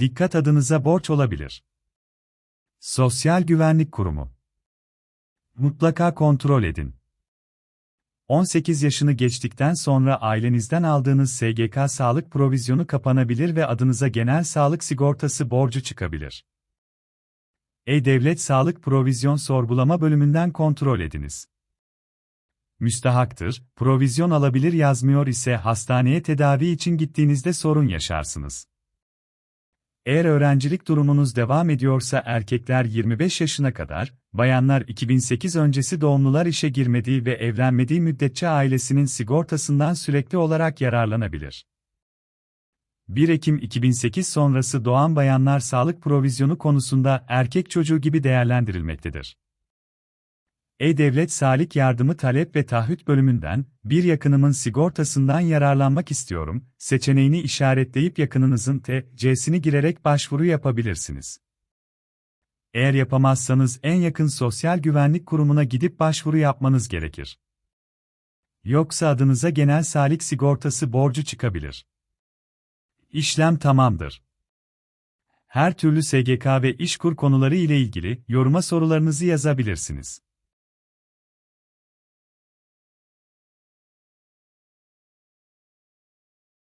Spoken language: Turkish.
Dikkat adınıza borç olabilir. Sosyal Güvenlik Kurumu. Mutlaka kontrol edin. 18 yaşını geçtikten sonra ailenizden aldığınız SGK sağlık provizyonu kapanabilir ve adınıza genel sağlık sigortası borcu çıkabilir. E-Devlet Sağlık Provizyon Sorgulama bölümünden kontrol ediniz. Müstahaktır, provizyon alabilir yazmıyor ise hastaneye tedavi için gittiğinizde sorun yaşarsınız. Eğer öğrencilik durumunuz devam ediyorsa erkekler 25 yaşına kadar, bayanlar 2008 öncesi doğumlular işe girmediği ve evlenmediği müddetçe ailesinin sigortasından sürekli olarak yararlanabilir. 1 Ekim 2008 sonrası doğan bayanlar sağlık provizyonu konusunda erkek çocuğu gibi değerlendirilmektedir. E-Devlet Sağlık Yardımı Talep ve Taahhüt bölümünden, bir yakınımın sigortasından yararlanmak istiyorum, seçeneğini işaretleyip yakınınızın TC'sini girerek başvuru yapabilirsiniz. Eğer yapamazsanız en yakın sosyal güvenlik kurumuna gidip başvuru yapmanız gerekir. Yoksa adınıza genel sağlık sigortası borcu çıkabilir. İşlem tamamdır. Her türlü SGK ve işkur konuları ile ilgili yoruma sorularınızı yazabilirsiniz.